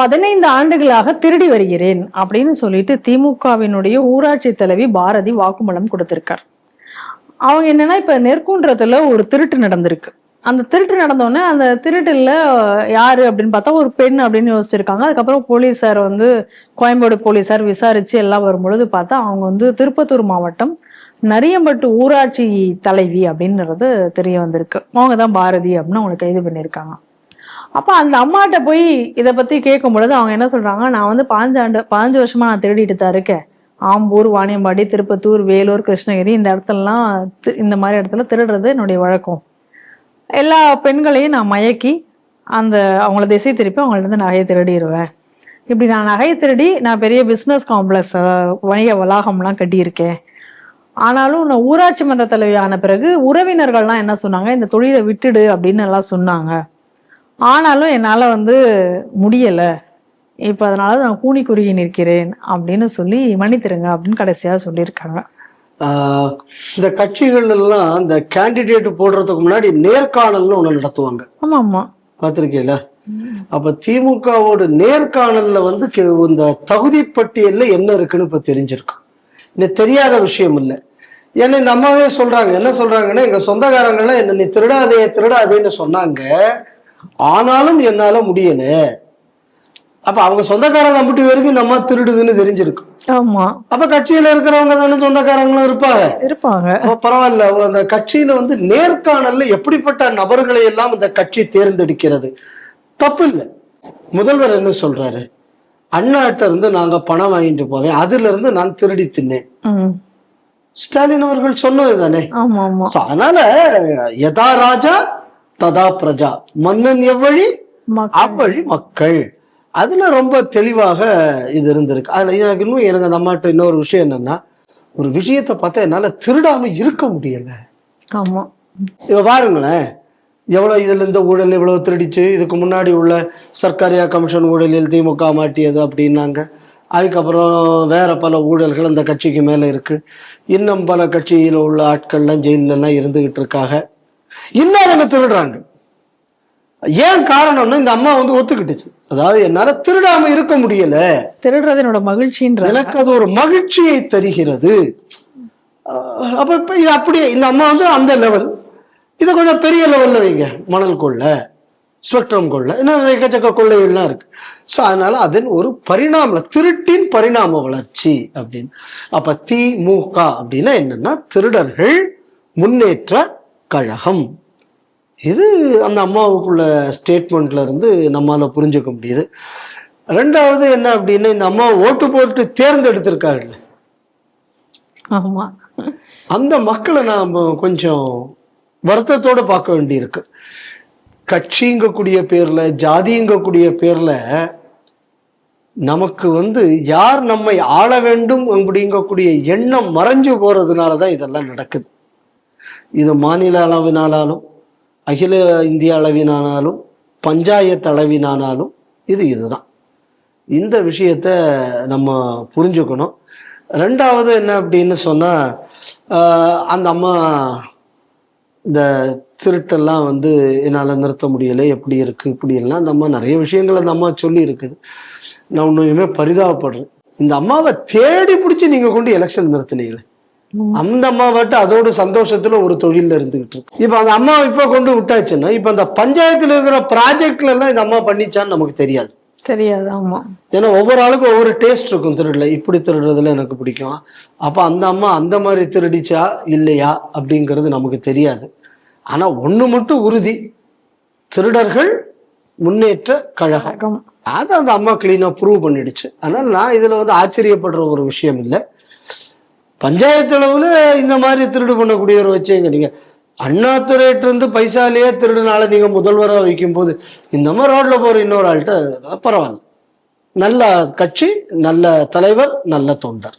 பதினைந்து ஆண்டுகளாக திருடி வருகிறேன் அப்படின்னு சொல்லிட்டு திமுகவினுடைய ஊராட்சி தலைவி பாரதி வாக்குமூலம் கொடுத்திருக்கார். அவங்க என்னன்னா இப்ப நெற்குன்றத்துல ஒரு திருட்டு நடந்திருக்கு. அந்த திருட்டு நடந்தோடனே அந்த திருட்டுல யாரு அப்படின்னு பார்த்தா ஒரு பெண் அப்படின்னு யோசிச்சிருக்காங்க. அதுக்கப்புறம் போலீஸார் வந்து கோயம்பேடு போலீஸார் விசாரிச்சு எல்லாம் வரும்பொழுது பார்த்தா அவங்க வந்து திருப்பத்தூர் மாவட்டம் நரியம்பட்டு ஊராட்சி தலைவி அப்படின்றது தெரிய வந்திருக்கு. அவங்க தான் பாரதி அப்படின்னு அவங்களை கைது பண்ணியிருக்காங்க. அப்போ அந்த அம்மாட்ட போய் இதை பத்தி கேட்கும் பொழுது அவங்க என்ன சொல்றாங்க? நான் வந்து பாஞ்சு ஆண்டு பாஞ்சு வருஷமா நான் திருடிட்டு தான் இருக்கேன். ஆம்பூர் வாணியம்பாடி திருப்பத்தூர் வேலூர் கிருஷ்ணகிரி இந்த இடத்துலலாம் தி- இந்த மாதிரி இடத்துல திருடுறது என்னுடைய வழக்கம். எல்லா பெண்களையும் நான் மயக்கி அந்த அவங்கள திசை திருப்பி அவங்கள்ட்ட இருந்து நகையை திருடிடுவேன் இப்படி நான் நகையை திருடி நான் பெரிய பிஸ்னஸ் காம்ப்ளெக்ஸ் வணிக வளாகம்லாம் கட்டியிருக்கேன். ஆனாலும் நான் ஊராட்சி மன்ற தலைவி ஆன பிறகு உறவினர்கள்லாம் என்ன சொன்னாங்க? இந்த தொழிலை விட்டுடு அப்படின்னு எல்லாம் சொன்னாங்க. ஆனாலும் என்னால் வந்து முடியலை. இப்போ அதனால நான் கூனி குறுகி நிற்கிறேன் அப்படின்னு சொல்லி மன்னித்திருங்க அப்படின்னு கடைசியாக சொல்லியிருக்காங்க. இந்த கட்சிகள் எல்லாம் இந்த கேண்டிடேட் போடுறதுக்கு முன்னாடி நேர்காணல்னு ஒண்ணு நடத்துவாங்க. ஆமாம் ஆமாம் பார்த்திருக்கீங்களா அப்ப திமுகவோட நேர்காணல்ல வந்து இந்த தகுதி பட்டியல்ல என்ன இருக்குன்னு இப்ப தெரிஞ்சிருக்கும் இது தெரியாத விஷயம் இல்லை. ஏன்னா இந்த அம்மாவே சொல்றாங்க என்ன சொல்றாங்கன்னா எங்க சொந்தக்காரங்க எல்லாம் என்ன நீ திருடாதே திருடாதேன்னு சொன்னாங்க. ஆனாலும் என்னால முடியல. அப்ப அவங்க சொந்தக்காரங்க அப்படி வரைக்கும் இந்த அம்மா திருடுதுன்னு தெரிஞ்சிருக்கும் ஆமாம் அப்ப கட்சியில இருக்கிறவங்க தானே சொந்தக்காரங்களும் இருப்பாங்க. இருப்பாங்க. பரவாயில்ல. அந்த கட்சியில வந்து நேர்காணல்ல எப்படிப்பட்ட நபர்களை எல்லாம் இந்த கட்சி தேர்ந்தெடுக்கிறது? தப்பு இல்லை. முதல்வர் என்ன சொல்றாரு? அண்ணாட்ட இருந்து நாங்க பணம் வாங்கிட்டு போவேன். அதுல இருந்து நான் திருடி தின்னேன். ஸ்டாலின் அவர்கள் சொன்னது தானே? அதனால யதா ராஜா ததா பிரஜா. மன்னன் எவ்வழி? அவ்வழி மக்கள். அதுல ரொம்ப தெளிவாக இது இருந்திருக்கு. அதுல எனக்கு இன்னும் எனக்கு அந்த அம்மாட்ட இன்னொரு விஷயம் என்னன்னா ஒரு விஷயத்தை பார்த்தா என்னால திருடாம இருக்க முடியல. ஆமாம் இவ பாருங்களேன். எவ்வளவு இதுல இந்த ஊழல் இவ்வளவு திருடிச்சு இதுக்கு முன்னாடி உள்ள சர்க்காரியா கமிஷன் ஊழலில் திமுக மாட்டியது அப்படின்னாங்க. அதுக்கப்புறம் வேற பல ஊழல்கள் அந்த கட்சிக்கு மேல இருக்கு. இன்னும் பல கட்சியில் உள்ள ஆட்கள்லாம் ஜெயில்ல எல்லாம் இருந்துகிட்டு இருக்காங்க. இன்னும் அவங்க திருடுறாங்க. ஏன் காரணம்னா இந்த அம்மா வந்து ஒத்துக்கிட்டுச்சு. அதாவது என்னால திருடாம இருக்க முடியல. திருடுறது என்னோட மகிழ்ச்சின்ற எனக்கு அது ஒரு மகிழ்ச்சியை தருகிறது. அப்ப இப்ப இது அப்படியே இந்த அம்மா வந்து அந்த லெவல் இதை கொஞ்சம் பெரிய லெவல்ல வைங்க. மணல் கொள்ளை ஸ்பெக்ட்ரம் கொள்ளை இன்னும் எக்கச்சக்க கொள்ளைகள்லாம் இருக்கு. ஸோ அதனால அதன் ஒரு பரிணாம திருட்டின் பரிணாம வளர்ச்சி அப்படின்னு. அப்ப திமுக அப்படின்னா என்னன்னா திருடர்கள் முன்னேற்ற கழகம். இது அந்த அம்மாவுக்குள்ள ஸ்டேட்மெண்ட்ல இருந்து நம்மால புரிஞ்சுக்க முடியுது. ரெண்டாவது என்ன அப்படின்னா இந்த அம்மா ஓட்டு போட்டு தேர்ந்தெடுத்திருக்காங்கல்ல. ஆமா. அந்த மக்களை நாம கொஞ்சம் வருத்தத்தோட பார்க்க வேண்டியிருக்கு. கட்சிங்கக்கூடிய பேர்ல ஜாதிங்கக்கூடிய பேர்ல நமக்கு வந்து யார் நம்மை ஆள வேண்டும் அப்படிங்கக்கூடிய எண்ணம் மறைஞ்சு போறதுனால தான் இதெல்லாம் நடக்குது. இது மாநில அளவினாலும் அகில இந்திய அளவினானாலும் பஞ்சாயத்து அளவினானாலும் இது இதுதான். இந்த விஷயத்த நம்ம புரிஞ்சுக்கணும். ரெண்டாவது என்ன அப்படின்னு சொன்னால் ஆஹ் அந்த அம்மா இந்த திருட்டெல்லாம் வந்து என்னால் நிறுத்த முடியலை எப்படி இருக்கு இப்படி எல்லாம் அந்த அம்மா நிறைய விஷயங்கள் அந்த அம்மா சொல்லி இருக்குது நான் ஒன்றுமே பரிதாபப்படுறேன். இந்த அம்மாவை தேடி பிடிச்சி நீங்கள் கொண்டு எலெக்ஷன் நிறுத்தினீங்களே. அந்த அம்மா பாட்டு அதோட சந்தோஷத்துல ஒரு தொழில்ல இருந்துகிட்டு இருக்கு. இப்ப அந்த அம்மா இப்ப கொண்டு விட்டாச்சுன்னா இப்ப அந்த பஞ்சாயத்துல இருக்கிற ப்ராஜெக்ட்ல எல்லாம் இந்த அம்மா பண்ணிச்சான்னு நமக்கு தெரியாது. தெரியாது ஆமா. ஏன்னா ஒவ்வொரு ஆளுக்கும் ஒவ்வொரு டேஸ்ட் இருக்கும் திருடல. இப்படி திருடுறதுல எனக்கு பிடிக்கும். அப்ப அந்த அம்மா அந்த மாதிரி திருடிச்சா இல்லையா அப்படிங்கிறது நமக்கு தெரியாது. ஆனா ஒண்ணு மட்டும் உறுதி. திருடர்கள் முன்னேற்ற கழகம். அதை அந்த அம்மா கிளீனா ப்ரூவ் பண்ணிடுச்சு. அதனால நான் இதுல வந்து ஆச்சரியப்படுற ஒரு விஷயம் இல்லை. பஞ்சாயத்து அளவில் இந்த மாதிரி திருடு பண்ணக்கூடியவரை வச்சுங்க நீங்கள் அண்ணாதுரைட்டு இருந்து பைசாலேயே திருடுனால நீங்கள் முதல்வராக வைக்கும்போது இந்த மாதிரி ரோட்ல போகிற இன்னொரு ஆள்கிட்ட பரவாயில்ல. நல்ல கட்சி நல்ல தலைவர் நல்ல தொண்டர்.